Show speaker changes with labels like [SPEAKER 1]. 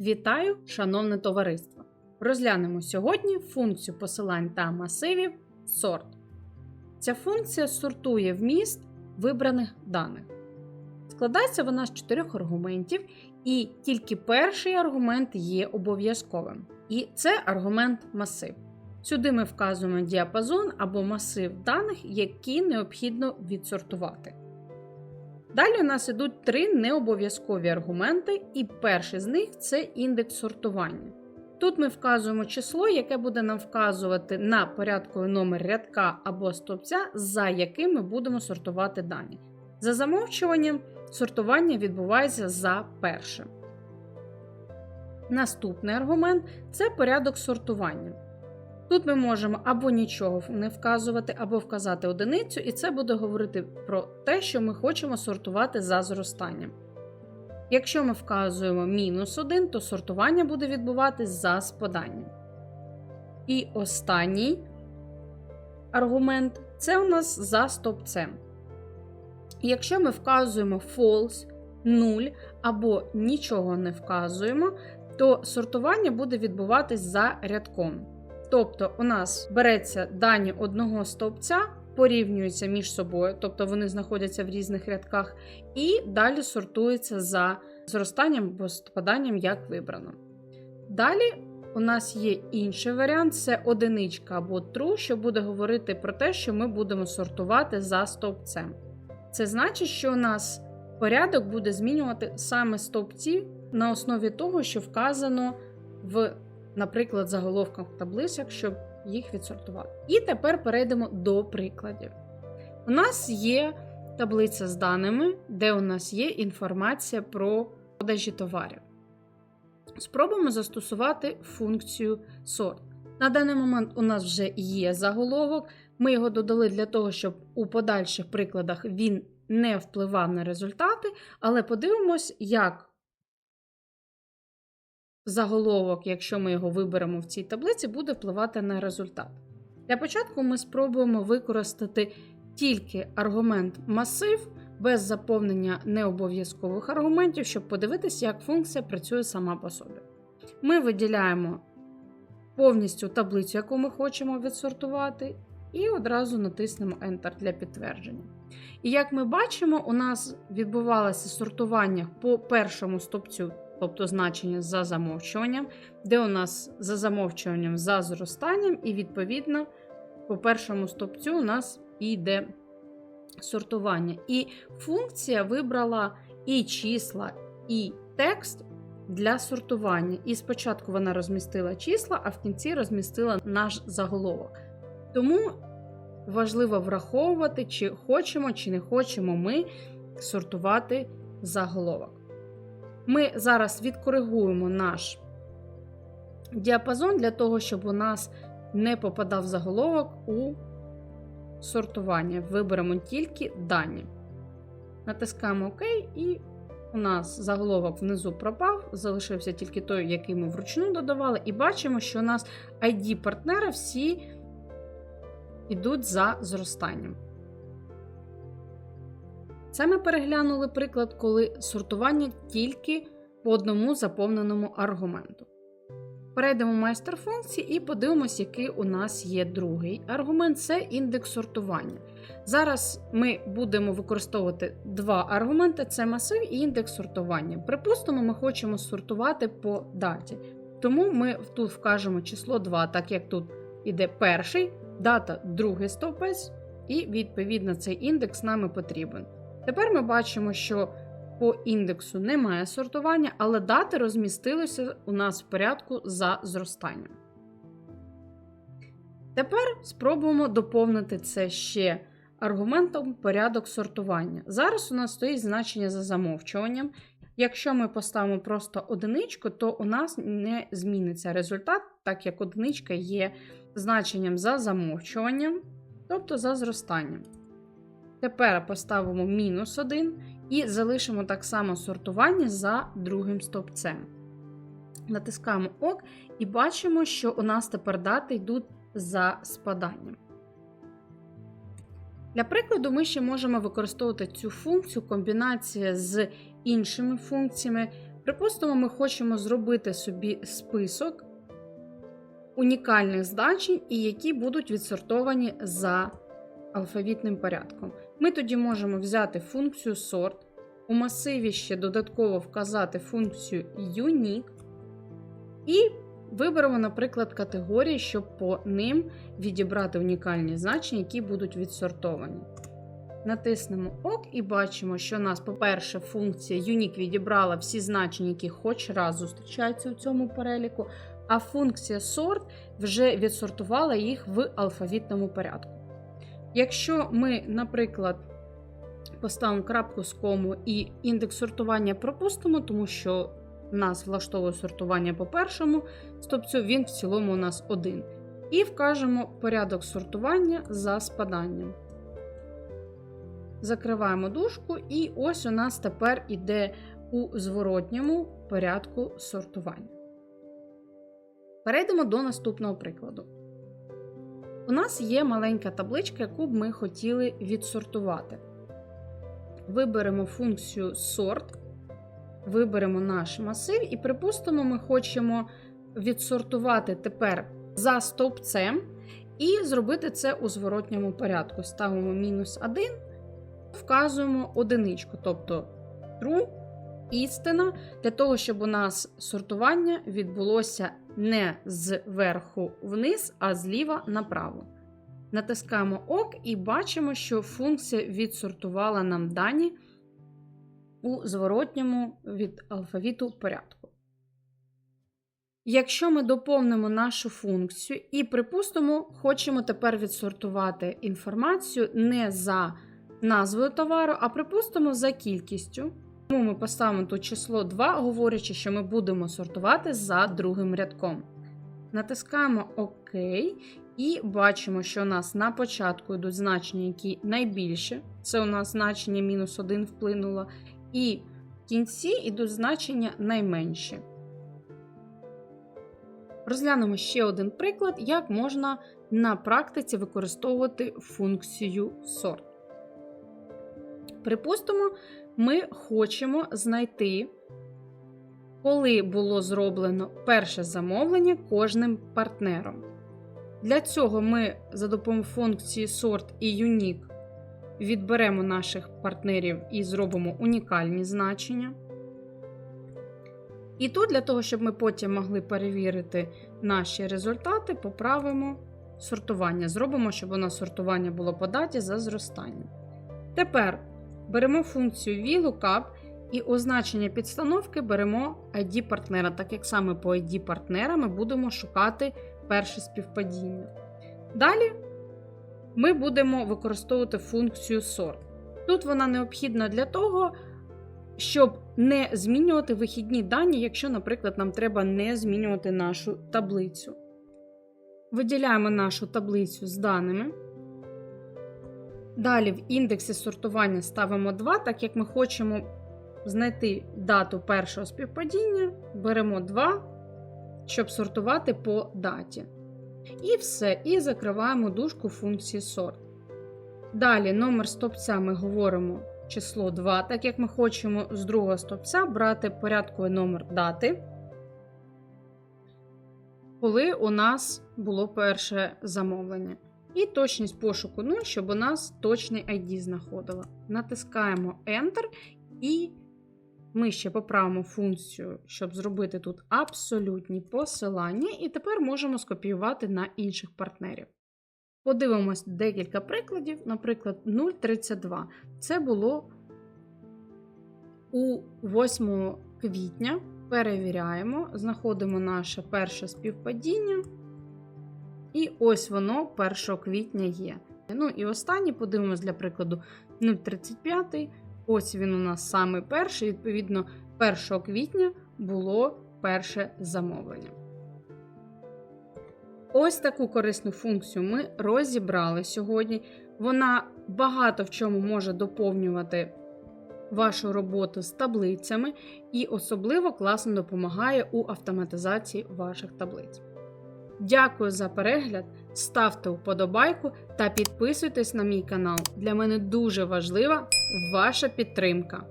[SPEAKER 1] Вітаю, шановне товариство! Розглянемо сьогодні функцію посилань та масивів сорт. Ця функція сортує вміст вибраних даних. Складається вона з чотирьох аргументів, і тільки перший аргумент є обов'язковим. І це аргумент масив. Сюди ми вказуємо діапазон або масив даних, які необхідно відсортувати. Далі у нас ідуть три необов'язкові аргументи, і перший з них це індекс сортування. Тут ми вказуємо число, яке буде нам вказувати на порядковий номер рядка або стовпця, за яким ми будемо сортувати дані. За замовчуванням, сортування відбувається за першим. Наступний аргумент це порядок сортування. Тут ми можемо або нічого не вказувати, або вказати одиницю, і це буде говорити про те, що ми хочемо сортувати за зростанням. Якщо ми вказуємо мінус 1, то сортування буде відбуватись за спаданням. І останній аргумент це у нас за стовпцем. Якщо ми вказуємо false, 0 або нічого не вказуємо, то сортування буде відбуватись за рядком. Тобто, у нас береться дані одного стовпця, порівнюються між собою, тобто вони знаходяться в різних рядках, і далі сортується за зростанням або спаданням, як вибрано. Далі у нас є інший варіант це одиничка або true, що буде говорити про те, що ми будемо сортувати за стовпцем. Це значить, що у нас порядок буде змінювати саме стовпці на основі того, що вказано в наприклад, заголовках таблицях, щоб їх відсортувати. І тепер перейдемо до прикладів. У нас є таблиця з даними, де у нас є інформація про продажі товарів. Спробуємо застосувати функцію сорт. На даний момент у нас вже є заголовок. Ми його додали для того, щоб у подальших прикладах він не впливав на результати, але подивимось, як заголовок, якщо ми його виберемо в цій таблиці, буде впливати на результат. Для початку ми спробуємо використати тільки аргумент масив без заповнення необов'язкових аргументів, щоб подивитися, як функція працює сама по собі. Ми виділяємо повністю таблицю, яку ми хочемо відсортувати, і одразу натиснемо Enter для підтвердження. І як ми бачимо, у нас відбувалося сортування по першому стопцю тобто значення за замовчуванням, де у нас за замовчуванням за зростанням, і, відповідно, по першому стопцю у нас йде сортування. І функція вибрала і числа, і текст для сортування. І спочатку вона розмістила числа, а в кінці розмістила наш заголовок. Тому важливо враховувати, чи хочемо, чи не хочемо ми сортувати заголовок. Ми зараз відкоригуємо наш діапазон для того, щоб у нас не попадав заголовок у сортування. Виберемо тільки дані. Натискаємо ОК, і у нас заголовок внизу пропав, залишився тільки той, який ми вручну додавали, і бачимо, що у нас ID-партнери всі йдуть за зростанням. Це ми переглянули приклад, коли сортування тільки по одному заповненому аргументу. Перейдемо в майстер функції і подивимось, який у нас є другий аргумент це індекс сортування. Зараз ми будемо використовувати два аргументи: це масив і індекс сортування. Припустимо, ми хочемо сортувати по даті. Тому ми тут вкажемо число 2, так як тут іде перший, дата другий стовпець, і відповідно цей індекс нам потрібен. Тепер ми бачимо, що по індексу немає сортування, але дати розмістилися у нас в порядку за зростанням. Тепер спробуємо доповнити це ще аргументом порядок сортування. Зараз у нас стоїть значення за замовчуванням. Якщо ми поставимо просто одиничку, то у нас не зміниться результат, так як одиничка є значенням за замовчуванням, тобто за зростанням. Тепер поставимо мінус 1 і залишимо так само сортування за другим стовпцем. Натискаємо ОК і бачимо, що у нас тепер дати йдуть за спаданням. Для прикладу, ми ще можемо використовувати цю функцію комбінація з іншими функціями. Припустимо, ми хочемо зробити собі список унікальних значень, і які будуть відсортовані за алфавітним порядком. Ми тоді можемо взяти функцію sort, у масиві ще додатково вказати функцію unique і виберемо, наприклад, категорії, щоб по ним відібрати унікальні значення, які будуть відсортовані. Натиснемо ОК і бачимо, що у нас, по-перше, функція Unique відібрала всі значення, які хоч раз зустрічаються у цьому переліку, а функція sort вже відсортувала їх в алфавітному порядку. Якщо ми, наприклад, поставимо крапку з кому і індекс сортування пропустимо, тому що нас влаштовує сортування по першому стопцю, він в цілому у нас один. І вкажемо порядок сортування за спаданням. Закриваємо дужку, і ось у нас тепер іде у зворотньому порядку сортування. Перейдемо до наступного прикладу. У нас є маленька табличка, яку б ми хотіли відсортувати. Виберемо функцію sort, виберемо наш масив, і, припустимо, ми хочемо відсортувати тепер за стовпцем і зробити це у зворотньому порядку. Ставимо мінус 1, вказуємо одиничку, тобто true, істина, для того, щоб у нас сортування відбулося не зверху вниз, а зліва направо. Натискаємо ОК і бачимо, що функція відсортувала нам дані у зворотньому від алфавіту порядку. Якщо ми доповнимо нашу функцію і, припустимо, хочемо тепер відсортувати інформацію не за назвою товару, а припустимо за кількістю. Тому ми поставимо тут число 2, говорячи, що ми будемо сортувати за другим рядком. Натискаємо ОК і бачимо, що у нас на початку йдуть значення, які найбільше. Це у нас значення мінус 1 вплинуло. І в кінці йдуть значення найменші. Розглянемо ще один приклад, як можна на практиці використовувати функцію sort. Припустимо, ми хочемо знайти, коли було зроблено перше замовлення кожним партнером. Для цього ми за допомогою функції sort і unique відберемо наших партнерів і зробимо унікальні значення. І тут, для того, щоб ми потім могли перевірити наші результати, поправимо сортування. Зробимо, щоб у нас сортування було по даті за зростанням. Тепер беремо функцію VLOOKUP і означення підстановки беремо ID партнера, так як саме по ID партнера ми будемо шукати перше співпадіння. Далі ми будемо використовувати функцію sort. Тут вона необхідна для того, щоб не змінювати вихідні дані, якщо, наприклад, нам треба не змінювати нашу таблицю. Виділяємо нашу таблицю з даними. Далі в індексі сортування ставимо 2, так як ми хочемо знайти дату першого співпадіння, беремо 2, щоб сортувати по даті. І все. І закриваємо дужку функції sort. Далі номер стопця ми говоримо число 2, так як ми хочемо з другого стопця брати порядковий номер дати, коли у нас було перше замовлення. І точність пошуку 0, щоб у нас точний ID знаходило. Натискаємо Enter, і ми ще поправимо функцію, щоб зробити тут абсолютні посилання, і тепер можемо скопіювати на інших партнерів. Подивимось декілька прикладів, наприклад, 0,32. Це було у 8 квітня. Перевіряємо, знаходимо наше перше співпадіння. І ось воно 1 квітня є. Ну і останнє, подивимось для прикладу 0,35. Ось він у нас саме перший, відповідно, 1 квітня було перше замовлення. Ось таку корисну функцію ми розібрали сьогодні. Вона багато в чому може доповнювати вашу роботу з таблицями і особливо класно допомагає у автоматизації ваших таблиць. Дякую за перегляд, ставте вподобайку та підписуйтесь на мій канал. Для мене дуже важлива ваша підтримка.